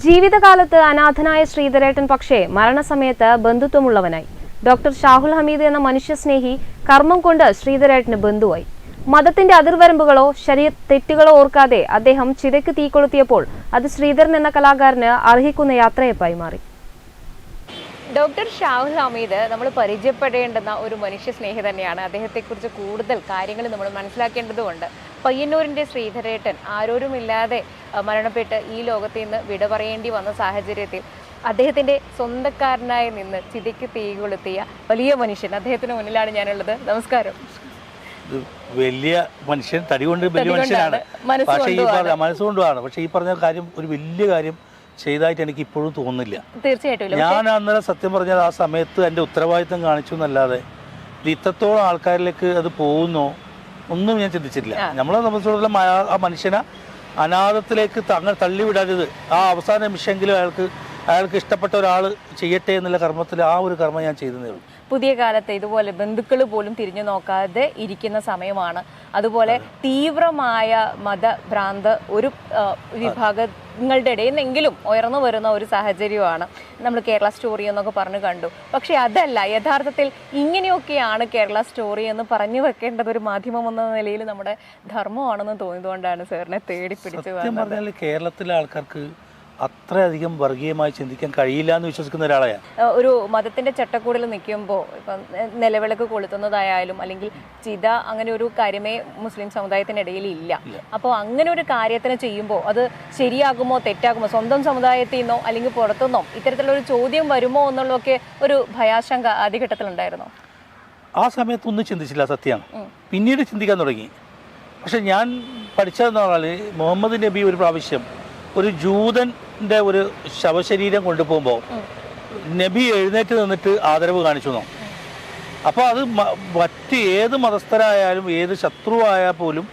ജീവിതകാലത്ത് അനാഥനായ ശ്രീധരേട്ടൻ പക്ഷേ മരണസമയത്ത് ബന്ധുത്വമുള്ളവനായി. ഡോക്ടർ ഷാഹുൽ ഹമീദ് എന്ന മനുഷ്യസ്നേഹി കർമ്മം കൊണ്ട് ശ്രീധരേട്ടന് ബന്ധുവായി. മതത്തിന്റെ അതിർവരമ്പുകളോ ശരീര തെറ്റുകളോ ഓർക്കാതെ അദ്ദേഹം ചിതയ്ക്ക് തീ കൊളുത്തിയപ്പോൾ അത് ശ്രീധരൻ എന്ന കലാകാരന് അർഹിക്കുന്ന യാത്രയപ്പായി മാറി. ഡോക്ടർ ഷാഹുൽ ഹമീദ് നമ്മൾ പരിചയപ്പെടേണ്ടുന്ന ഒരു മനുഷ്യ സ്നേഹി തന്നെയാണ്. അദ്ദേഹത്തെക്കുറിച്ച് കൂടുതൽ കാര്യങ്ങൾ നമ്മൾ മനസ്സിലാക്കേണ്ടതുണ്ട്. പയ്യന്നൂരിന്റെ ശ്രീധരേട്ടൻ ആരോരുമില്ലാതെ മരണപ്പെട്ട് ഈ ലോകത്ത് നിന്ന് വിട പറയേണ്ടി വന്ന സാഹചര്യത്തിൽ അദ്ദേഹത്തിന്റെ സ്വന്തക്കാരനായി നിന്ന് ചിതയ്ക്ക് തീ കൊളുത്തിയ വലിയ മനുഷ്യൻ അദ്ദേഹത്തിന് മുന്നിലാണ് ഞാനുള്ളത്. നമസ്കാരം. വലിയ മനുഷ്യൻ തടി കൊണ്ട് വലിയ മനുഷ്യനാണ്. പക്ഷേ ഈ പറഞ്ഞ മനസ്സുകൊണ്ടുമാണ് പക്ഷേ ഈ പറഞ്ഞ കാര്യം ഒരു വലിയ കാര്യം ചെയ്തായിട്ട് എനിക്ക് ഇപ്പോഴും തോന്നുന്നില്ല. തീർച്ചയായിട്ടും ഞാൻ അന്നേരം സത്യം പറഞ്ഞാൽ ആ സമയത്ത് എന്റെ ഉത്തരവാദിത്തം കാണിച്ചു എന്നല്ലാതെ ഇത് ഇത്രത്തോളം ആൾക്കാരിലേക്ക് അത് പോകുന്നോ ഒന്നും ഞാൻ ചിന്തിച്ചിട്ടില്ല. നമ്മളെ സംബന്ധിച്ചിടത്തോളം ആ- മനുഷ്യനെ അനാഥത്തിലേക്ക് തങ്ങൾ തള്ളിവിടരുത്. ആ അവസാന നിമിഷമെങ്കിലും അയാൾക്ക് അയാൾക്ക് ഇഷ്ടപ്പെട്ട ഒരാൾ ചെയ്യട്ടെ എന്നുള്ള കർമ്മത്തിൽ ആ ഒരു കർമ്മം ഞാൻ ചെയ്തതേ ഉള്ളൂ. പുതിയ കാലത്ത് ഇതുപോലെ ബന്ധുക്കൾ പോലും തിരിഞ്ഞു നോക്കാതെ ഇരിക്കുന്ന സമയമാണ്. അതുപോലെ തീവ്രമായ മതഭ്രാന്ത് ഒരു വിഭാഗങ്ങളുടെ ഇടയിൽ നിന്നെങ്കിലും ഉയർന്നു വരുന്ന ഒരു സാഹചര്യമാണ്. നമ്മൾ കേരള സ്റ്റോറി എന്നൊക്കെ പറഞ്ഞു കണ്ടു. പക്ഷേ അതല്ല യഥാർത്ഥത്തിൽ ഇങ്ങനെയൊക്കെയാണ് കേരള സ്റ്റോറി എന്ന് പറഞ്ഞു വെക്കേണ്ടത് ഒരു മാധ്യമം എന്ന നിലയിൽ നമ്മുടെ ധർമ്മമാണെന്ന് തോന്നിയതുകൊണ്ടാണ് സാറിനെ തേടി പിടിച്ചു കേരളത്തിലെ ആൾക്കാർക്ക് അത്രയധികം വർഗീയമായി ചിന്തിക്കാൻ കഴിയില്ല എന്ന് വിശ്വസിക്കുന്ന ഒരാളെയാണ് ഒരു മതത്തിന്റെ ചട്ടക്കൂടിൽ നിൽക്കുമ്പോൾ ഇപ്പം നിലവിളക്ക് കൊളുത്തുന്നതായാലും അല്ലെങ്കിൽ ചിത അങ്ങനെ ഒരു കാര്യമേ മുസ്ലിം സമുദായത്തിനിടയിൽ ഇല്ല. അപ്പോൾ അങ്ങനെ ഒരു കാര്യത്തിന് ചെയ്യുമ്പോൾ അത് ശരിയാകുമോ തെറ്റാകുമോ സ്വന്തം സമുദായത്തിൽ നിന്നോ അല്ലെങ്കിൽ പുറത്തുനിന്നോ ഇത്തരത്തിലുള്ള ഒരു ചോദ്യം വരുമോ എന്നുള്ളതൊക്കെ ഒരു ഭയാശങ്ക ആദ്യഘട്ടത്തിലുണ്ടായിരുന്നു? ആ സമയത്തൊന്നും ചിന്തിച്ചില്ല സത്യമാണ് പിന്നീട് ചിന്തിക്കാൻ തുടങ്ങി. പക്ഷെ ഞാൻ പഠിച്ചതെന്ന് പറഞ്ഞാൽ മുഹമ്മദ് നബി ഒരു പ്രാവശ്യം ഒരു ജൂതന്റെ ഒരു ശവശരീരം കൊണ്ടുപോകുമ്പോൾ നബി എഴുന്നേറ്റ് നിന്നിട്ട് ആദരവ് കാണിച്ചു നോ അപ്പോൾ അത് മറ്റ് ഏത് മതസ്ഥരായാലും ഏത് ശത്രുവായാൽ പോലും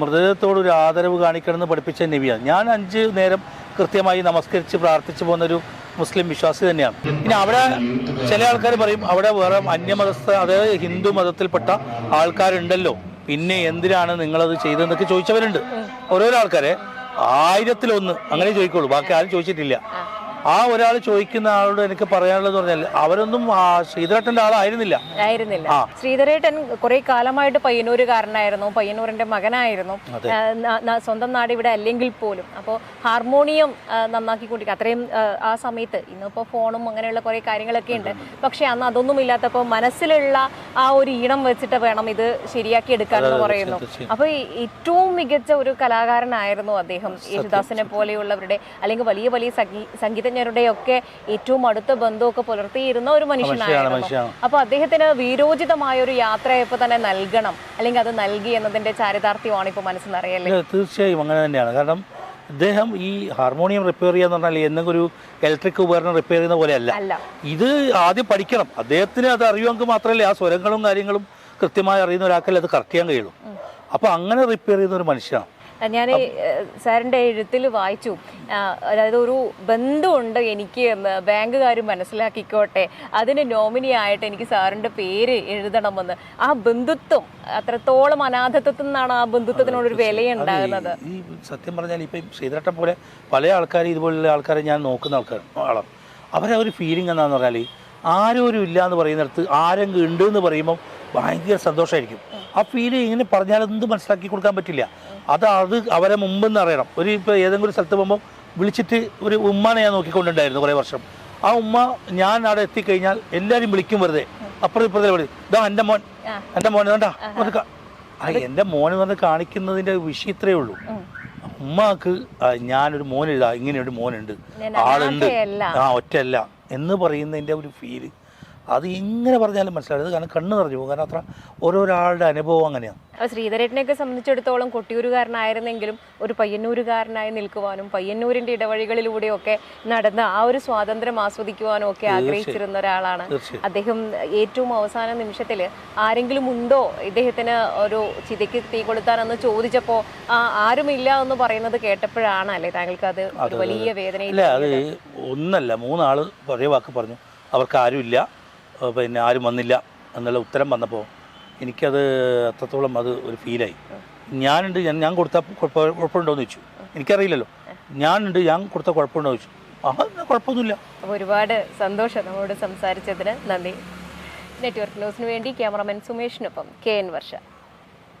മൃതദേഹത്തോടൊരു ആദരവ് കാണിക്കണമെന്ന് പഠിപ്പിച്ച നബിയാണ്. ഞാൻ അഞ്ച് നേരം കൃത്യമായി നമസ്കരിച്ച് പ്രാർത്ഥിച്ചു പോകുന്നൊരു മുസ്ലിം വിശ്വാസി തന്നെയാണ്. ഇനി അവിടെ ചില ആൾക്കാർ പറയും അവിടെ വേറെ അന്യമതസ്ഥ അതായത് ഹിന്ദു മതത്തിൽപ്പെട്ട ആൾക്കാരുണ്ടല്ലോ. പിന്നെ എന്തിനാണ് നിങ്ങളത് ചെയ്തതെന്നൊക്കെ ചോദിച്ചവരുണ്ട്. ഓരോരോ ആൾക്കാരെ. ആയിരത്തിലൊന്ന്. അങ്ങനെ ചോദിക്കുള്ളൂ. ബാക്കി ആരും ചോദിച്ചിട്ടില്ല. ആ ഒരാൾ ചോദിക്കുന്ന ആളോട് എനിക്ക് പറയാനുള്ളത് പറഞ്ഞാൽ അവരൊന്നും ശ്രീധരേട്ടന്റെ ആളായിരുന്നില്ല. ആയിരുന്നില്ല. ശ്രീധരേട്ടൻ കുറെ കാലമായിട്ട് പയ്യന്നൂരുകാരനായിരുന്നു പയ്യന്നൂരിന്റെ മകനായിരുന്നു. സ്വന്തം നാട് ഇവിടെ അല്ലെങ്കിൽ പോലും. അപ്പോൾ ഹാർമോണിയം നന്നാക്കി കൊണ്ടിരിക്കുക അത്രയും ആ, സമയത്ത് ഇന്നിപ്പോൾ ഫോണും അങ്ങനെയുള്ള കുറെ കാര്യങ്ങളൊക്കെ ഉണ്ട്. പക്ഷെ അന്ന് അതൊന്നും ഇല്ലാത്തപ്പോൾ മനസ്സിലുള്ള ആ ഒരു ഈണം വെച്ചിട്ട് വേണം ഇത് ശരിയാക്കി എടുക്കാൻ എന്ന് പറയുന്നു. അപ്പൊ അപ്പോൾ ഏറ്റവും മികച്ച ഒരു കലാകാരനായിരുന്നു അദ്ദേഹം. യേശുദാസിനെ പോലെയുള്ളവരുടെ അല്ലെങ്കിൽ വലിയ വലിയ സംഗീ- സംഗീതജ്ഞരുടെ ഒക്കെ ഏറ്റവും അടുത്ത ബന്ധമൊക്കെ പുലർത്തിയിരുന്ന ഒരു മനുഷ്യനായിരുന്നു. മനുഷ്യനാണ്. അപ്പൊ അദ്ദേഹത്തിന് വീരോചിതമായ ഒരു യാത്രയപ്പ് തന്നെ നൽകണം. അല്ലെങ്കിൽ അത് നൽകി എന്നതിന്റെ ചാരിതാർത്ഥ്യമാണ് ഇപ്പൊ മനസ്സിൽ നിറയല്ലേ തീർച്ചയായും അങ്ങനെ തന്നെയാണ്. കാരണം അദ്ദേഹം ഈ ഹാർമോണിയം റിപ്പയർ ചെയ്യാന്ന് പറഞ്ഞാൽ എന്തെങ്കിലും ഒരു ഇലക്ട്രിക് ഉപകരണം റിപ്പയർ ചെയ്യുന്ന പോലെയല്ല. ഇത് ആദ്യം പഠിക്കണം. അദ്ദേഹത്തിന് അത് അറിയുമെങ്കിൽ മാത്രമല്ലേ ആ സ്വരങ്ങളും കാര്യങ്ങളും കൃത്യമായി അറിയുന്ന ഒരാൾക്കല്ലേ അത് കറക്റ്റ് ചെയ്യാൻ കഴിയുള്ളൂ. അപ്പോൾ അങ്ങനെ റിപ്പയർ ചെയ്യുന്ന ഒരു മനുഷ്യനാണ്. ഞാൻ സാറിന്റെ എഴുത്തിൽ വായിച്ചു. അതായത് ഒരു ബന്ധമുണ്ട് എനിക്ക് ബാങ്കുകാർ മനസ്സിലാക്കിക്കോട്ടെ. അതിന് നോമിനി ആയിട്ട് എനിക്ക് സാറിന്റെ പേര് എഴുതണമെന്ന്. ആ ബന്ധുത്വം അത്രത്തോളം അനാഥത്വത്തിൽ നിന്നാണ് ആ ബന്ധുത്വത്തിനോടൊരു വിലയുണ്ടാകുന്നത് ഈ സത്യം പറഞ്ഞാൽ ഇപ്പം ശ്രീധരട്ടം പോലെ പല ആൾക്കാരും ഇതുപോലുള്ള ആൾക്കാരെ ഞാൻ നോക്കുന്ന ആൾക്കാർ ആളാണ് അവരെ ഒരു ഫീലിംഗ് എന്താണെന്ന് പറഞ്ഞാൽ ആരും ഇല്ല എന്ന് പറയുന്നിടത്ത് ആരെങ്കിലും ഉണ്ട് എന്ന് പറയുമ്പോൾ ഭയങ്കര സന്തോഷമായിരിക്കും ആ ഫീൽ ഇങ്ങനെ പറഞ്ഞാൽ എന്ത് മനസ്സിലാക്കി കൊടുക്കാൻ പറ്റില്ല. അത് അത് അവരെ മുമ്പെന്ന് അറിയണം. ഒരു ഇപ്പോൾ ഏതെങ്കിലും ഒരു സ്ഥലത്ത് പോകുമ്പോൾ വിളിച്ചിട്ട് ഒരു ഉമ്മാനെ ഞാൻ നോക്കിക്കൊണ്ടുണ്ടായിരുന്നു കുറേ വർഷം. ആ ഉമ്മ ഞാൻ അവിടെ എത്തിക്കഴിഞ്ഞാൽ എല്ലാവരും വിളിക്കും വെറുതെ. അപ്പുറം ഇപ്പുറത്തെ വിളി ഇതാ എന്റെ മോൻ. എന്റെ മോൻ വേണ്ട ആ എന്റെ മോൻ വന്ന് കാണിക്കുന്നതിന്റെ വിഷയം ഇത്രയേ ഉള്ളൂ. ഉമ്മാക്ക് ഞാനൊരു മോനില്ല. ഇങ്ങനെ ഒരു മോനുണ്ട് ആളുണ്ട്. ആ ഒറ്റയല്ല. എന്ന് പറയുന്നതിന്റെ ഒരു ഫീൽ അത് ഇങ്ങനെ പറഞ്ഞാലും മനസ്സിലായത് കാരണം കണ്ണ് നിറഞ്ഞു പോകും. കാരണം അത്ര ഓരോരാളുടെ അനുഭവം അങ്ങനെയാണ്. അപ്പൊ ശ്രീധരേട്ടനെയൊക്കെ സംബന്ധിച്ചിടത്തോളം കൊട്ടിയൂരുകാരനായിരുന്നെങ്കിലും ഒരു പയ്യന്നൂരുകാരനായി നിൽക്കുവാനും പയ്യന്നൂരിന്റെ ഇടവഴികളിലൂടെയൊക്കെ നടന്ന് ആ ഒരു സ്വാതന്ത്ര്യം ആസ്വദിക്കുവാനും ഒക്കെ ആഗ്രഹിച്ചിരുന്ന ഒരാളാണ്. അദ്ദേഹം ഏറ്റവും അവസാന നിമിഷത്തിൽ ആരെങ്കിലും ഉണ്ടോ ഇദ്ദേഹത്തിന് ഒരു ചിതയ്ക്ക് തീ കൊളുത്താനെന്ന് ചോദിച്ചപ്പോൾ ആ ആരുമില്ല എന്ന് പറയുന്നത് കേട്ടപ്പോഴാണ് അല്ലേ താങ്കൾക്ക് അത് വലിയ വേദന അത് ഒന്നല്ല മൂന്നാൾ ഒരേ വാക്ക് പറഞ്ഞു. അവർക്ക് ആരുമില്ല. പിന്നെ ആരും വന്നില്ല എന്നുള്ള ഉത്തരം വന്നപ്പോൾ എനിക്കത് അത്രത്തോളം അത് ഒരു ഫീലായി. ഞാനുണ്ട് ഞാൻ ഞാൻ കൊടുത്ത കുഴപ്പ കുഴപ്പമുണ്ടോ എന്ന് ചോദിച്ചു. എനിക്കറിയില്ലല്ലോ. ഞാനുണ്ട് ഞാൻ കൊടുത്ത കുഴപ്പമുണ്ടോ ചോദിച്ചു. ആ കുഴപ്പമൊന്നുമില്ല. അപ്പോൾ ഒരുപാട് സന്തോഷം നമ്മളോട് സംസാരിച്ചതിന് നന്ദി. നെറ്റ്വർക്ക് ന്യൂസിന് വേണ്ടി ക്യാമറമാൻ സുമേഷിനൊപ്പം കെ എൻ വർഷ.